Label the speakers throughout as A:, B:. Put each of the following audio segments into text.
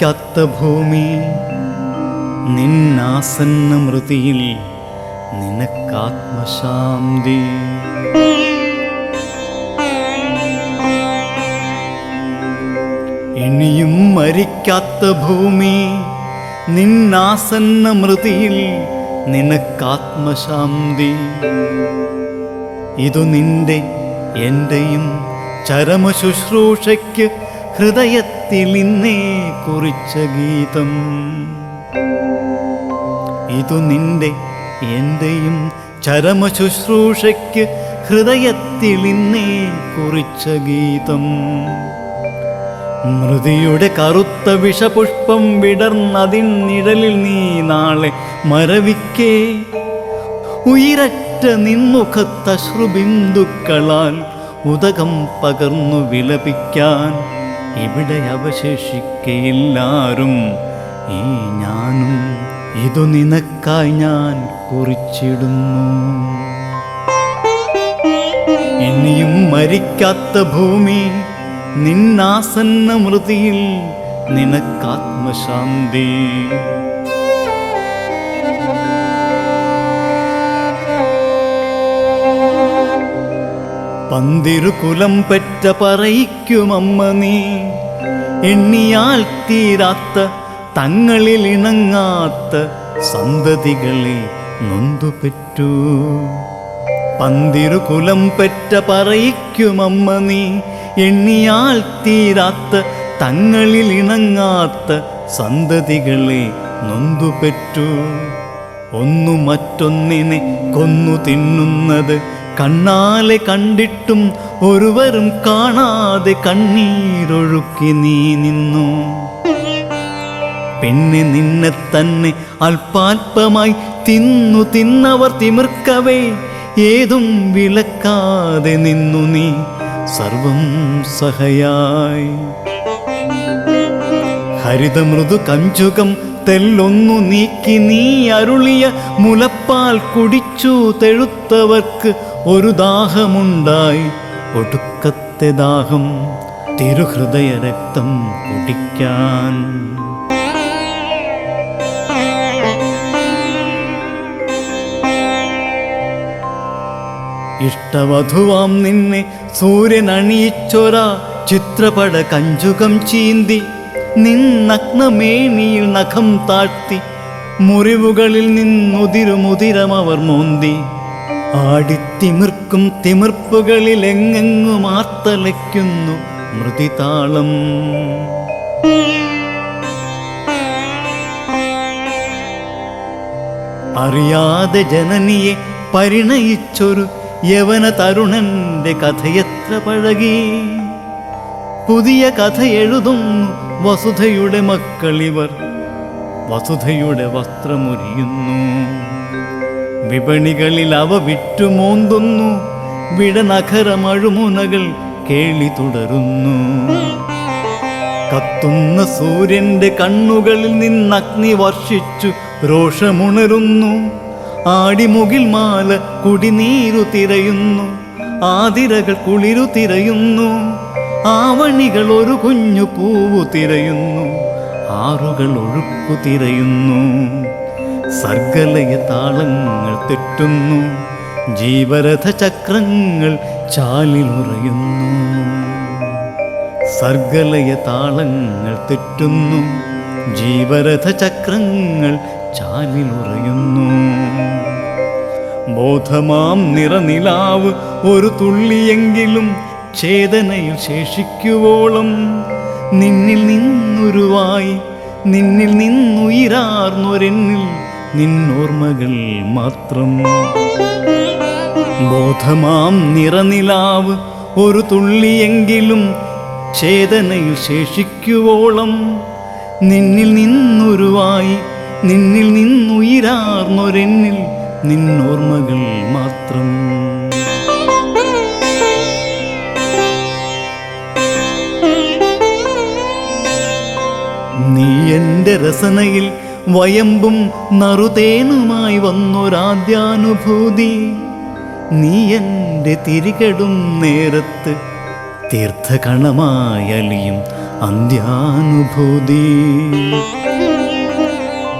A: മരിക്കാത്ത ഭൂമി. നിന്നാസന്ന മൃതിയിൽ നിനക്കാത്മശാന്തി. ഇനിയും മരിക്കാത്ത ഭൂമി. നിന്നാസന്ന മൃതിയിൽ നിനക്കാത്മശാന്തി. ഇതു നിന്റെ എന്റെയും ചരമശുശ്രൂഷയ്ക്ക് ഹൃദയത്തിൽ ഇന്നേ കുറിച്ച ഗീതം. ഇതു നിന്റെ എന്റെയും ചരമശുശ്രൂഷയ്ക്ക് ഹൃദയത്തിൽ ഇന്നേ കുറിച്ച ഗീതം. മൃതിയുടെ കറുത്ത വിഷപുഷ്പം വിടർന്നതിൻ നിഴലിൽ നീ നാളെ മരവിക്കേ. ഉയരറ്റ നിൻമുഖത്തശ്രുബിന്ദുക്കളാൽ ഉദകം പകർന്നു വിലപിക്കാൻ. ഇവിടെ അവശേഷിക്കയില്ലാരും ഈ ഞാനും ഇതു നിനക്കായി ഞാൻ കുറിച്ചിടുന്നു. ഇനിയും മരിക്കാത്ത ഭൂമി നിന്നാസന്ന മൃതിയിൽ നിനക്കാത്മശാന്തി. പന്തിരുകുലം പെറ്റ പറയിക്കുമമ്മ നീ. എണ്ണിയാൽ തീരാത്ത തങ്ങളിൽ ഇണങ്ങാത്ത സന്തതികളെ നൊന്തുപെറ്റു പന്തിരുകുലം പെറ്റ പറയിക്കുമമ്മ നീ. എണ്ണിയാൽ തീരാത്ത തങ്ങളിൽ ഇണങ്ങാത്ത സന്തതികളെ നൊന്തുപെറ്റു ഒന്നു മറ്റൊന്നിനെ കൊന്നു തിന്നുന്നത് കണ്ണാലെ കണ്ടിട്ടും ഒരുവരും കാണാതെ കണ്ണീരൊഴുക്കി നീ നിന്നു. പിന്നെ നിന്നെ തന്നെ അല്പാൽപമായി തിന്നു തിന്നവർ തിമിർക്കവേ ഏതും വിലക്കാതെ നിന്നു നീ സർവം സഹയായി. ഹരിതമൃദു കഞ്ചുകം തെല്ലൊന്നു നീക്കി നീ അരുളിയ മുലപ്പാൽ കുടിച്ചു തെഴുത്തവർക്ക് ഒരു ദാഹമുണ്ടായി. ഒടുക്കത്തെ ദാഹം തിരുഹൃദയ രക്തം കുടിക്കാൻ. ഇഷ്ടവധുവാം നിന്നെ സൂര്യൻ അണിയിച്ചൊര ചിത്രപട കഞ്ചുകം ചീന്തി. നിന്നഗ്നമേനിയിൽ നഖം താഴ്ത്തി. മുറിവുകളിൽ നിന്നുതിരുമുതിരമവർ മോന്തി. ആടിത്തിമിർക്കും തിമിർപ്പുകളിൽ എങ്ങെങ്ങും ആർത്തലയ്ക്കുന്നു മൃതിതാളം. അറിയാതെ ജനനിയെ പരിണയിച്ചൊരു യവന തരുണന്റെ കഥയെത്ര പഴകി. പുതിയ കഥ എഴുതുന്നു വസുധയുടെ മക്കളിവർ. വസുധയുടെ വസ്ത്രമുരിയുന്നു. വിപണികളിൽ അവ വിറ്റുമോന്തുന്നു വിടനഖരമഴുമുനകൾ കേളി തുടരുന്നു. കത്തുന്ന സൂര്യന്റെ കണ്ണുകളിൽ നിന്ന് അഗ്നി വർഷിച്ചു രോഷമുണരുന്നു. ആടിമുകിൽ മാല കുടിനീരു തിരയുന്നു. ആതിരകൾ കുളിരു തിരയുന്നു. ആവണികൾ ഒരു കുഞ്ഞു പൂവു തിരയുന്നു. ആറുകൾ ഒഴുക്കു തിരയുന്നു. സർഗലയ താളങ്ങൾ തെറ്റുന്നു. ജീവരഥ ചക്രങ്ങൾ ചാലിലുറയുന്നു സർഗലയ താളങ്ങൾ തെറ്റുന്നു. ജീവരഥ ചക്രങ്ങൾ ചാലിലുറയുന്നു ബോധമാം നിറനിലാവ് ഒരു തുള്ളിയെങ്കിലും ചേതനയിൽ ശേഷിക്കുവോളം നിന്നിൽ നിന്നുരുവായി നിന്നിൽ നിന്നുയിരാർന്നൊരെന്നിൽ നിന്നോർമ്മകൾ മാത്രം. ബോധമാം നിറനിലാവ് ഒരു തുള്ളിയെങ്കിലും ചേതനയിൽ ശേഷിക്കുവോളം. നിന്നിൽ നിന്നുരുവായി നിന്നിൽ നിന്നുയിരാർന്നൊരെന്നിൽ നിന്നോർമ്മകൾ മാത്രം. നീ എന്റെ രസനയിൽ വയമ്പും നറുതേനുമായി വന്നൊരാദ്യാനുഭൂതി. നീ എന്റെ തിരികടും നേരത്ത് തീർത്ഥകണമായലിയും അന്ത്യാനുഭൂതി.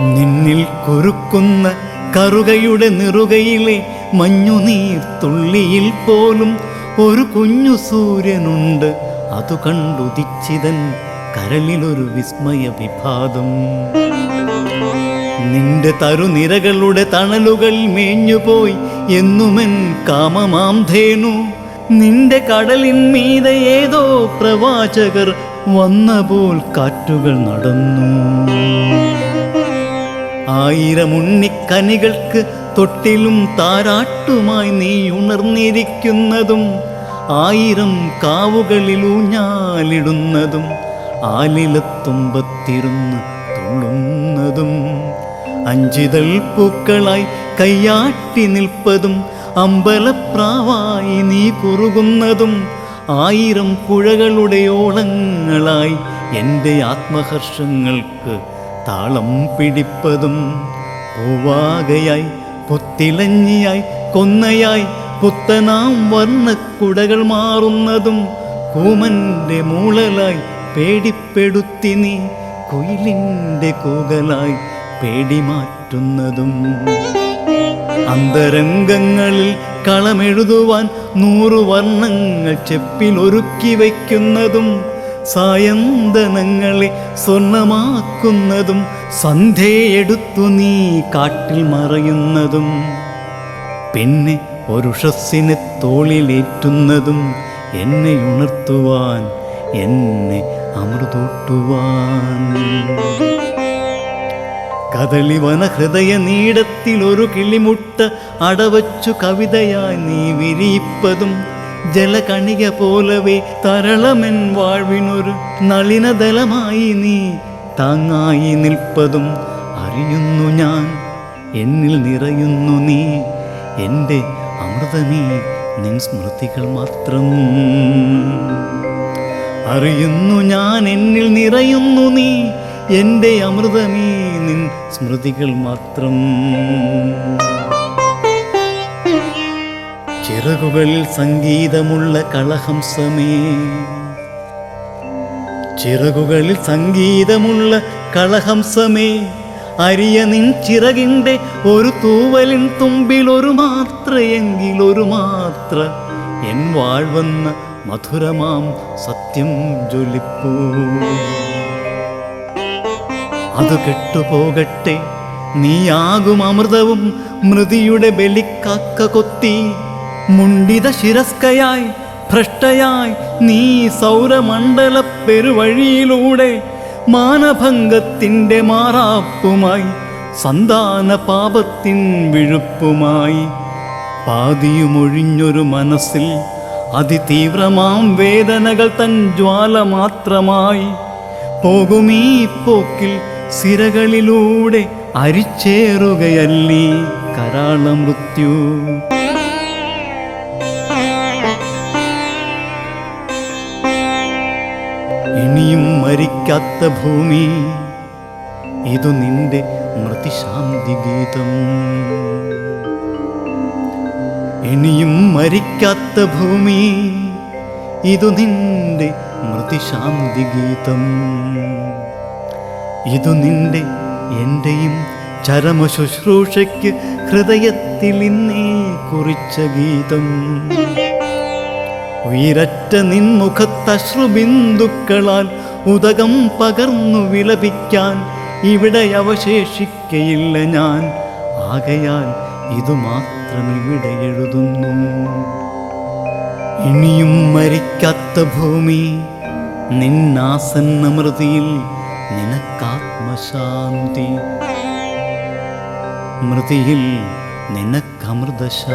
A: നിന്നിൽ കുരുക്കുന്ന കറുകയുടെ നിറുകയിലെ മഞ്ഞുനീർ തുള്ളിയിൽ പോലും ഒരു കുഞ്ഞു സൂര്യനുണ്ട്. അതു കണ്ടുദിച്ചിതൻ കരളിലൊരു വിസ്മയ വിഭാതം. നിന്റെ തരുനിരകളുടെ തണലുകൾ മേഞ്ഞുപോയി എന്നുമെൻ കാമമാം ധേനു. നിന്റെ കടലിൻ മീതെ ഏതോ പ്രവാചകർ വന്നപോൽ കാറ്റുകൾ നടന്നു. ആയിരം ഉണ്ണിക്കനികൾക്ക് തൊട്ടിലും താരാട്ടുമായി നീ ഉണർന്നിരിക്കുന്നതും ആയിരം കാവുകളിൽ ഊഞ്ഞാലിടുന്നതും ആലിലത്തുമ്പത്തിരുന്ന് തുള്ളുന്നതും അഞ്ചിതൾ പൂക്കളായി കയ്യാട്ടി നിൽപ്പതും അമ്പലപ്രാവായി നീ കുറുകുന്നതും ആയിരം പുഴകളുടെ ഓളങ്ങളായി എന്റെ ആത്മഹർഷങ്ങൾക്ക് താളം പിടിപ്പതും പൂവാകയായി പുത്തിലഞ്ഞിയായി കൊന്നയായി പുത്തനാം വർണക്കുടകൾ മാറുന്നതും കൂമന്റെ മൂളലായി പേടിപ്പെടുത്തി നീ കുയിലിന്റെ കൂകലായി പേടി മാറ്റുന്നതും അന്തരംഗങ്ങളിൽ കളമെഴുതുവാൻ നൂറു വർണങ്ങൾ ചെപ്പിൽ ഒരുക്കി വയ്ക്കുന്നതും സായന്തനങ്ങളെ സ്വർണമാക്കുന്നതും സന്ധ്യയെടുത്തു നീ കാട്ടിൽ മറയുന്നതും പിന്നെ ഒരുഷസ്സിനെ തോളിലേറ്റുന്നതും എന്നെ ഉണർത്തുവാൻ എന്നെ അമൃതൂട്ടുവാൻ. കദളിവന ഹൃദയ നീടത്തിൽ ഒരു കിളിമുട്ട അടവച്ചു കവിതയായി നീ വിരിയിപ്പതും. ജലകണിക പോലവേ തരളമെൻ വാഴ്വിനൊരു നളിനദലമായി നീ താങ്ങായി നിൽപ്പതും. അറിയുന്നു ഞാൻ എന്നിൽ നിറയുന്നു നീ. എന്റെ അമൃതമേ നിൻ സ്മൃതികൾ മാത്രം. അറിയുന്നു ഞാൻ എന്നിൽ നിറയുന്നു നീ. എന്റെ അമൃതമേ സ്മൃതികൾ മാത്രം. ചിറകുകളിൽ സംഗീതമുള്ള കളഹംസമേ. ചിറകുകളിൽ സംഗീതമുള്ള കളഹംസമേ. അരിയ നിൻ ചിറകിന്റെ ഒരു തൂവലിൻ മാത്രയെങ്കിൽ ഒരു മാത്ര. എൻ വാഴ്വന്ന മധുരമാം സത്യം ജ്വലിപ്പൂ. അത് കെട്ടുപോകട്ടെ. നീയാകും അമൃതവും മൃതിയുടെ ബലിക്കാക്ക കൊത്തി. മുണ്ടിത ശിരസ്കയായി ഭ്രഷ്ടയായി നീ സൗരമണ്ഡല പെരുവഴിയിലൂടെ മാനഭംഗത്തിന്റെ മാറാപ്പുമായി സന്താന പാപത്തിൻ വിഴുപ്പുമായി. പാതിയുമൊഴിഞ്ഞൊരു മനസ്സിൽ അതിതീവ്രമാം വേദനകൾ തൻ ജ്വാല മാത്രമായി. പോകുമീ പോക്കിൽ സിരകളിലൂടെ അരിച്ചേറുകയല്ലീ കരാള മൃത്യു ഇനിയും മരിക്കാത്ത ഭൂമി ഇതു നിന്റെ മൃതിശാന്തി ഗീതം. ഇനിയും മരിക്കാത്ത ഭൂമി ഇതു നിന്റെ മൃതിശാന്തി ഗീതം. ഇതു നിന്റെ എന്റെയും ചരമ ശുശ്രൂഷയ്ക്ക് ഹൃദയത്തിൽ ഇന്നേ കുറിച്ച ഗീതം. ഉയരറ്റ നിൻമുഖത്തശ്രുബിന്ദുക്കളാൽ ഉദകം പകർന്നു വിലപിക്കാൻ ഇവിടെ അവശേഷിക്കയില്ല ഞാൻ. ആകയാൽ ഇതു മാത്രം ഇവിടെ എഴുതുന്നു. ഇനിയും മരിക്കാത്ത ഭൂമി നിന്നാസന്ന മൃതിയിൽ നിനക്കാത്മശാന്തി. മൃതിയിൽ നിനക്കമൃതശാന്തി.